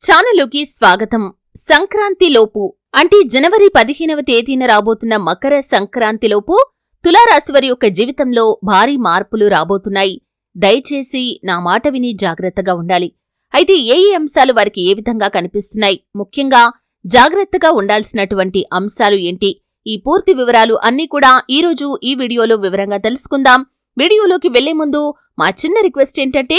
ఛానలుకి స్వాగతం. సంక్రాంతిలోపు అంటే జనవరి పదిహేనవ తేదీన రాబోతున్న మకర సంక్రాంతిలోపు తులారాశివారి యొక్క జీవితంలో భారీ మార్పులు రాబోతున్నాయి. దయచేసి నా మాట విని జాగ్రత్తగా ఉండాలి. అయితే ఏ ఏ అంశాలు వారికి ఏ విధంగా కనిపిస్తున్నాయి? ముఖ్యంగా జాగ్రత్తగా ఉండాల్సినటువంటి అంశాలు ఏంటి? ఈ పూర్తి వివరాలు అన్నీ కూడా ఈరోజు ఈ వీడియోలో వివరంగా తెలుసుకుందాం. వీడియోలోకి వెళ్ళే ముందు మా చిన్న రిక్వెస్ట్ ఏంటంటే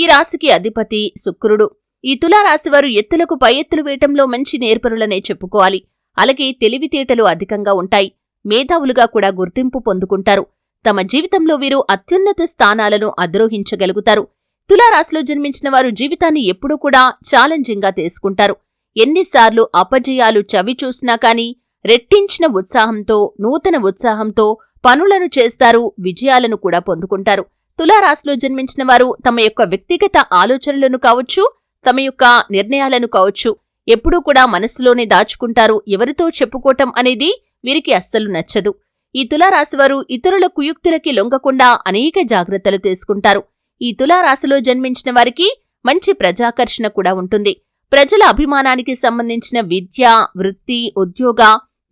ఈ రాశికి అధిపతి శుక్రుడు. ఈ తులారాశివారు ఎత్తులకు పై ఎత్తులు వేయటంలో మంచి నేర్పరులనే చెప్పుకోవాలి. అలాగే తెలివితేటలు అధికంగా ఉంటాయి. మేధావులుగా కూడా గుర్తింపు పొందుకుంటారు. తమ జీవితంలో వీరు అత్యున్నత స్థానాలను అధిరోహించగలుగుతారు. తులారాశిలో జన్మించిన వారు జీవితాన్ని ఎప్పుడూ కూడా ఛాలెంజింగ్గా తీసుకుంటారు. ఎన్నిసార్లు అపజయాలు చవి చూసినా కాని రెట్టించిన ఉత్సాహంతో నూతన ఉత్సాహంతో పనులను చేస్తారు విజయాలను కూడా పొందుకుంటారు. తులారాశిలో జన్మించిన వారు తమ యొక్క వ్యక్తిగత ఆలోచనలను కావచ్చు తమ యొక్క నిర్ణయాలను కావచ్చు ఎప్పుడూ కూడా మనస్సులోనే దాచుకుంటారు. ఎవరితో చెప్పుకోవటం అనేది వీరికి అస్సలు నచ్చదు. ఈ తులారాశివారు ఇతరుల కుయుక్తులకి లొంగకుండా అనేక జాగ్రత్తలు తీసుకుంటారు. ఈ తులారాశిలో జన్మించిన వారికి మంచి ప్రజాకర్షణ కూడా ఉంటుంది. ప్రజల అభిమానానికి సంబంధించిన విద్య వృత్తి ఉద్యోగ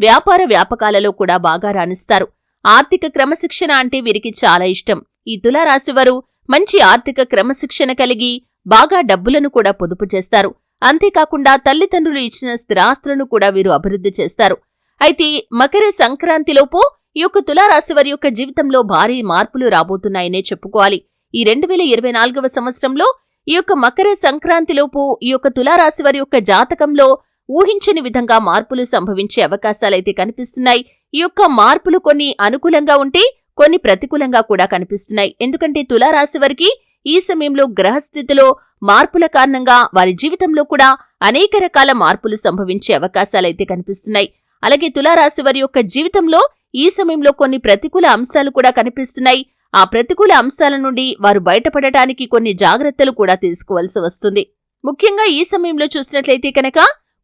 వ్యాపార వ్యాపకాలలో కూడా బాగా రాణిస్తారు. ఆర్థిక క్రమశిక్షణ అంటే వీరికి చాలా ఇష్టం. ఈ తులారాశివారు మంచి ఆర్థిక క్రమశిక్షణ కలిగి బాగా డబ్బులను కూడా పొదుపు చేస్తారు. అంతేకాకుండా తల్లిదండ్రులు ఇచ్చిన స్థిరాస్తులను కూడా వీరు అభివృద్ధి చేస్తారు. అయితే మకర సంక్రాంతిలోపు ఈ యొక్క తులారాశివారి యొక్క జీవితంలో భారీ మార్పులు రాబోతున్నాయనే చెప్పుకోవాలి. ఈ రెండు వేల ఇరవై నాలుగవ సంవత్సరంలో ఈ యొక్క మకర సంక్రాంతిలోపు ఈ యొక్క తులారాశివారి యొక్క జాతకంలో ఊహించని విధంగా మార్పులు సంభవించే అవకాశాలైతే కనిపిస్తున్నాయి. ఈ యొక్క మార్పులు కొన్ని అనుకూలంగా ఉంటే కొన్ని ప్రతికూలంగా కూడా కనిపిస్తున్నాయి. ఎందుకంటే తులారాశి వారికి ఈ సమయంలో గ్రహస్థితిలో మార్పుల కారణంగా వారి జీవితంలో కూడా అనేక రకాల మార్పులు సంభవించే అవకాశాలైతే కనిపిస్తున్నాయి. అలాగే తులారాశి వారి యొక్క జీవితంలో ఈ సమయంలో కొన్ని ప్రతికూల అంశాలు కూడా కనిపిస్తున్నాయి. ఆ ప్రతికూల అంశాల నుండి వారు బయటపడటానికి కొన్ని జాగ్రత్తలు కూడా తీసుకోవాల్సి వస్తుంది. ముఖ్యంగా ఈ సమయంలో చూసినట్లయితే కనుక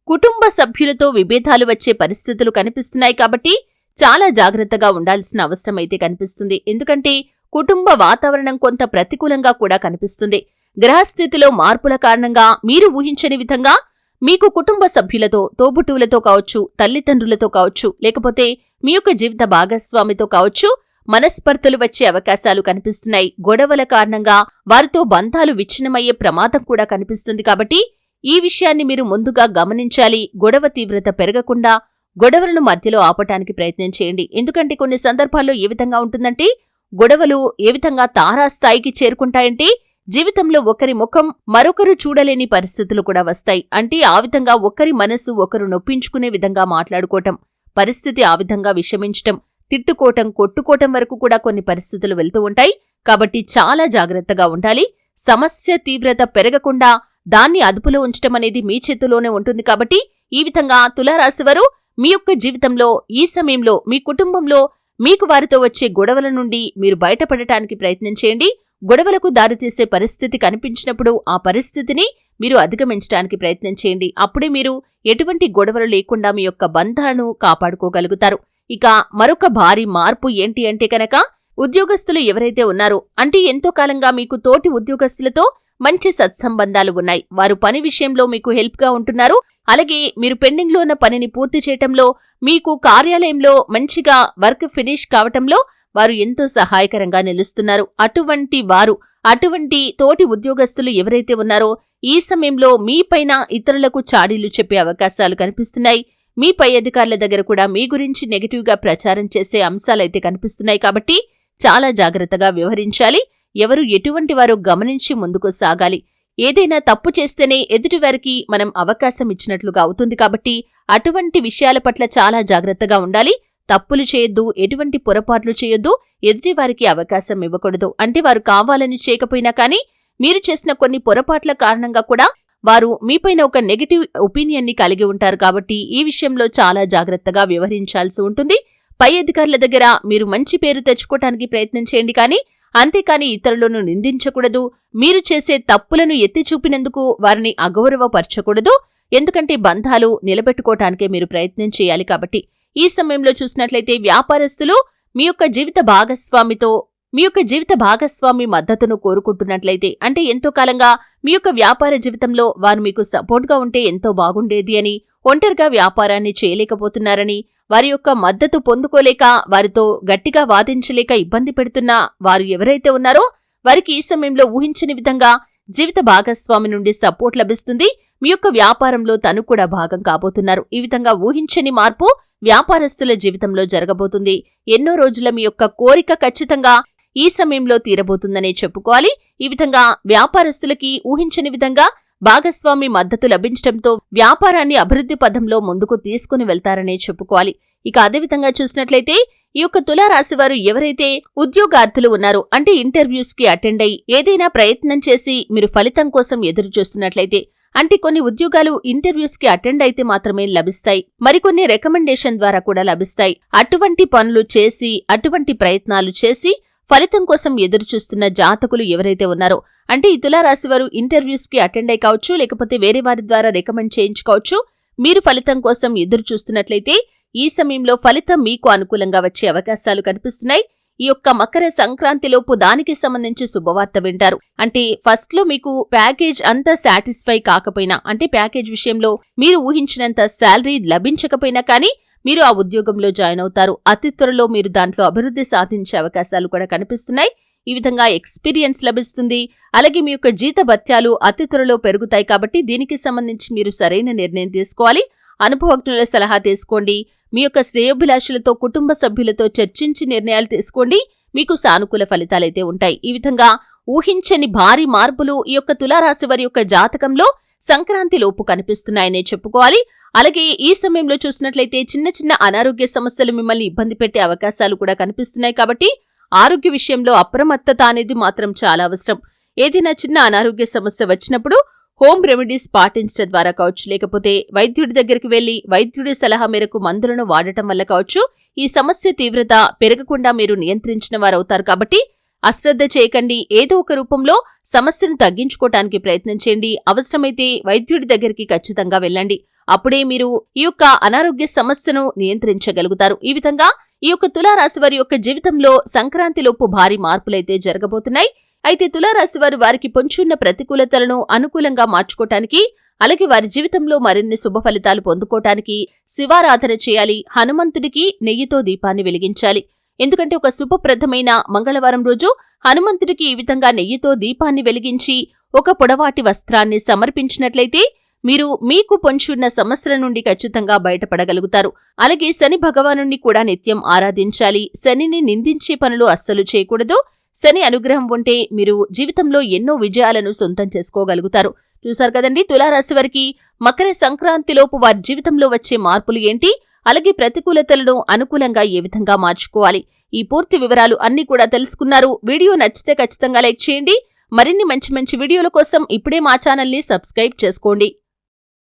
కుటుంబ సభ్యులతో విభేదాలు వచ్చే పరిస్థితులు కనిపిస్తున్నాయి కాబట్టి చాలా జాగ్రత్తగా ఉండాల్సిన అవసరమైతే కనిపిస్తుంది. ఎందుకంటే కుటుంబ వాతావరణం కొంత ప్రతికూలంగా కూడా కనిపిస్తుంది. గ్రహస్థితిలో మార్పుల కారణంగా మీరు ఊహించని విధంగా మీకు కుటుంబ సభ్యులతో తోబుట్టువులతో కావచ్చు తల్లిదండ్రులతో కావచ్చు లేకపోతే మీ యొక్క జీవిత భాగస్వామితో కావచ్చు మనస్పర్ధలు వచ్చే అవకాశాలు కనిపిస్తున్నాయి. గొడవల కారణంగా వారితో బంధాలు విచ్ఛిన్నమయ్యే ప్రమాదం కూడా కనిపిస్తుంది. కాబట్టి ఈ విషయాన్ని మీరు ముందుగా గమనించాలి. గొడవ తీవ్రత పెరగకుండా గొడవలను మధ్యలో ఆపటానికి ప్రయత్నం చేయండి. ఎందుకంటే కొన్ని సందర్భాల్లో ఏ విధంగా ఉంటుందంటే గొడవలు ఏ విధంగా తారాస్థాయికి చేరుకుంటాయంటే జీవితంలో ఒకరి ముఖం మరొకరు చూడలేని పరిస్థితులు కూడా వస్తాయి. అంటే ఆ విధంగా ఒకరి మనస్సు ఒకరు నొప్పించుకునే విధంగా మాట్లాడుకోవటం పరిస్థితి ఆ విధంగా విషమించటం తిట్టుకోవటం కొట్టుకోవటం వరకు కూడా కొన్ని పరిస్థితులు వెళ్తూ ఉంటాయి. కాబట్టి చాలా జాగ్రత్తగా ఉండాలి. సమస్య తీవ్రత పెరగకుండా దాన్ని అదుపులో ఉంచటం అనేది మీ చేతిలోనే ఉంటుంది కాబట్టి ఈ విధంగా తులారాశివారు మీ యొక్క జీవితంలో ఈ సమయంలో మీ కుటుంబంలో మీకు వారితో వచ్చే గొడవల నుండి మీరు బయటపడటానికి ప్రయత్నం చేయండి. గొడవలకు దారితీసే పరిస్థితి కనిపించినప్పుడు ఆ పరిస్థితిని మీరు అధిగమించడానికి ప్రయత్నం చేయండి. అప్పుడే మీరు ఎటువంటి గొడవలు లేకుండా మీ యొక్క బంధాలను కాపాడుకోగలుగుతారు. ఇక మరొక భారీ మార్పు ఏంటి అంటే కనుక ఉద్యోగస్తులు ఎవరైతే ఉన్నారో అంటే ఎంతో కాలంగా మీకు తోటి ఉద్యోగస్తులతో మంచి సత్సంబంధాలు ఉన్నాయి. వారు పని విషయంలో మీకు హెల్ప్గా ఉంటున్నారు. అలాగే మీరు పెండింగ్లో ఉన్న పనిని పూర్తి చేయటంలో మీకు కార్యాలయంలో మంచిగా వర్క్ ఫినిష్ కావటంలో వారు ఎంతో సహాయకరంగా నిలుస్తున్నారు. అటువంటి వారు అటువంటి తోటి ఉద్యోగస్తులు ఎవరైతే ఉన్నారో ఈ సమయంలో మీపైన ఇతరులకు చాడీలు చెప్పే అవకాశాలు కనిపిస్తున్నాయి. మీ పై అధికారుల దగ్గర కూడా మీ గురించి నెగటివ్గా ప్రచారం చేసే అంశాలైతే కనిపిస్తున్నాయి కాబట్టి చాలా జాగ్రత్తగా వ్యవహరించాలి. ఎవరు ఎటువంటివారో గమనించి ముందుకు సాగాలి. ఏదైనా తప్పు చేస్తేనే ఎదుటివారికి మనం అవకాశం ఇచ్చినట్లుగా అవుతుంది కాబట్టి అటువంటి విషయాల పట్ల చాలా జాగ్రత్తగా ఉండాలి. తప్పులు చేయొద్దు ఎటువంటి పొరపాట్లు చేయొద్దు ఎదుటివారికి అవకాశం ఇవ్వకూడదు. అంటే వారు కావాలని చేయకపోయినా కానీ మీరు చేసిన కొన్ని పొరపాట్ల కారణంగా కూడా వారు మీపైన ఒక నెగటివ్ ఒపీనియన్ని కలిగి ఉంటారు కాబట్టి ఈ విషయంలో చాలా జాగ్రత్తగా వ్యవహరించాల్సి ఉంటుంది. పై అధికారుల దగ్గర మీరు మంచి పేరు తెచ్చుకోవటానికి ప్రయత్నం చేయండి కానీ అంతేకాని ఇతరులను నిందించకూడదు మీరు చేసే తప్పులను ఎత్తి చూపినందుకు వారిని అగౌరవపరచకూడదు. ఎందుకంటే బంధాలు నిలబెట్టుకోవటానికే మీరు ప్రయత్నం చేయాలి కాబట్టి. ఈ సమయంలో చూసినట్లయితే వ్యాపారస్తులు మీ యొక్క జీవిత భాగస్వామితో మీ యొక్క జీవిత భాగస్వామి మద్దతును కోరుకుంటున్నట్లయితే అంటే ఎంతో కాలంగా మీ యొక్క వ్యాపార జీవితంలో వారు మీకు సపోర్ట్గా ఉంటే ఎంతో బాగుండేది అని ఒంటరిగా వ్యాపారాన్ని చేయలేకపోతున్నారని వారి యొక్క మద్దతు పొందుకోలేక వారితో గట్టిగా వాదించలేక ఇబ్బంది పెడుతున్న వారు ఎవరైతే ఉన్నారో వారికి ఈ సమయంలో ఊహించని విధంగా జీవిత భాగస్వామి నుండి సపోర్ట్ లభిస్తుంది. మీ యొక్క వ్యాపారంలో తను కూడా భాగం కాబోతున్నారు. ఈ విధంగా ఊహించని మార్పు వ్యాపారస్తుల జీవితంలో జరగబోతుంది. ఎన్నో రోజుల మీ యొక్క కోరిక ఖచ్చితంగా ఈ సమయంలో తీరబోతుందనే చెప్పుకోవాలి. ఈ విధంగా వ్యాపారస్తులకి ఊహించని విధంగా భాగస్వామి మద్దతు లభించడంతో వ్యాపారాన్ని అభివృద్ధి పథంలో ముందుకు తీసుకుని వెళ్తారనే చెప్పుకోవాలి. ఇక అదేవిధంగా చూసినట్లయితే ఈ యొక్క తులారాశి వారు ఎవరైతే ఉద్యోగార్థులు ఉన్నారో అంటే ఇంటర్వ్యూస్కి అటెండ్ అయి ఏదైనా ప్రయత్నం చేసి మీరు ఫలితం కోసం ఎదురు చూస్తున్నట్లయితే అంటే కొన్ని ఉద్యోగాలు ఇంటర్వ్యూస్కి అటెండ్ అయితే మాత్రమే లభిస్తాయి. మరికొన్ని రికమెండేషన్ ద్వారా కూడా లభిస్తాయి. అటువంటి పనులు చేసి అటువంటి ప్రయత్నాలు చేసి ఫలితం కోసం ఎదురు చూస్తున్న జాతకులు ఎవరైతే ఉన్నారో అంటే ఈ తులారాశి వారు ఇంటర్వ్యూస్కి అటెండ్ అయి కావచ్చు లేకపోతే వేరే వారి ద్వారా రికమెండ్ చేయించుకోవచ్చు. మీరు ఫలితం కోసం ఎదురు చూస్తున్నట్లయితే ఈ సమయంలో ఫలితం మీకు అనుకూలంగా వచ్చే అవకాశాలు కనిపిస్తున్నాయి. ఈ యొక్క మకర సంక్రాంతిలోపు దానికి సంబంధించి శుభవార్త వింటారు. అంటే ఫస్ట్లో మీకు ప్యాకేజ్ అంతా సాటిస్ఫై కాకపోయినా అంటే ప్యాకేజ్ విషయంలో మీరు ఊహించినంత శాలరీ లభించకపోయినా కానీ మీరు ఆ ఉద్యోగంలో జాయిన్ అవుతారు. అతి త్వరలో మీరు దాంట్లో అభివృద్ధి సాధించే అవకాశాలు కూడా కనిపిస్తున్నాయి. ఈ విధంగా ఎక్స్పీరియన్స్ లభిస్తుంది. అలాగే మీ యొక్క జీత భత్యాలు అతి త్వరలో పెరుగుతాయి కాబట్టి దీనికి సంబంధించి మీరు సరైన నిర్ణయం తీసుకోవాలి. అనుభవజ్ఞుల సలహా తీసుకోండి. మీ యొక్క శ్రేయోభిలాషులతో కుటుంబ సభ్యులతో చర్చించి నిర్ణయాలు తీసుకోండి. మీకు సానుకూల ఫలితాలైతే ఉంటాయి. ఈ విధంగా ఊహించని భారీ మార్పులు ఈ యొక్క తులారాశి వారి యొక్క జాతకంలో సంక్రాంతి లోపు కనిపిస్తున్నాయనే చెప్పుకోవాలి. అలాగే ఈ సమయంలో చూసినట్లయితే చిన్న చిన్న అనారోగ్య సమస్యలు మిమ్మల్ని ఇబ్బంది పెట్టే అవకాశాలు కూడా కనిపిస్తున్నాయి కాబట్టి ఆరోగ్య విషయంలో అప్రమత్తత అనేది మాత్రం చాలా అవసరం. ఏదైనా చిన్న అనారోగ్య సమస్య వచ్చినప్పుడు హోమ్ రెమెడీస్ పాటించడం ద్వారా కావచ్చు లేకపోతే వైద్యుడి దగ్గరికి వెళ్ళి వైద్యుడి సలహా మేరకు మందులను వాడటం వల్ల కావచ్చు ఈ సమస్య తీవ్రత పెరగకుండా మీరు నియంత్రించిన వారవుతారు కాబట్టి అశ్రద్ధ చేయకండి. ఏదో ఒక రూపంలో సమస్యను తగ్గించుకోవటానికి ప్రయత్నం చేయండి. అవసరమైతే వైద్యుడి దగ్గరికి ఖచ్చితంగా వెళ్ళండి. అప్పుడే మీరు ఈ యొక్క అనారోగ్య సమస్యను నియంత్రించగలుగుతారు. ఈ విధంగా ఈ యొక్క తులారాశి వారి యొక్క జీవితంలో సంక్రాంతిలోపు భారీ మార్పులైతే జరగబోతున్నాయి. అయితే తులారాశి వారు వారికి పొంచున్న ప్రతికూలతలను అనుకూలంగా మార్చుకోవటానికి అలాగే వారి జీవితంలో మరిన్ని శుభ ఫలితాలు పొందుకోవటానికి శివారాధన చేయాలి. హనుమంతుడికి నెయ్యితో దీపాన్ని వెలిగించాలి. ఎందుకంటే ఒక శుభప్రదమైన మంగళవారం రోజు హనుమంతుడికి ఈ విధంగా నెయ్యితో దీపాన్ని వెలిగించి ఒక పొడవాటి వస్త్రాన్ని సమర్పించినట్లయితే మీరు మీకు పొంచున్న సమస్యల నుండి ఖచ్చితంగా బయటపడగలుగుతారు. అలాగే శని భగవానుణ్ణి కూడా నిత్యం ఆరాధించాలి. శనిని నిందించే పనులు అస్సలు చేయకూడదు. శని అనుగ్రహం ఉంటే మీరు జీవితంలో ఎన్నో విజయాలను సొంతం చేసుకోగలుగుతారు. చూశారు కదండి తులారాశి వారికి మకర సంక్రాంతిలోపు వారి జీవితంలో వచ్చే మార్పులు ఏంటి? అలాగే ప్రతికూలతలను అనుకూలంగా ఏ విధంగా మార్చుకోవాలి? ఈ పూర్తి వివరాలు అన్ని కూడా తెలుసుకున్నారు. వీడియో నచ్చితే ఖచ్చితంగా లైక్ చేయండి. మరిన్ని మంచి మంచి వీడియోల కోసం ఇప్పుడే మా ఛానల్ని సబ్స్క్రైబ్ చేసుకోండి.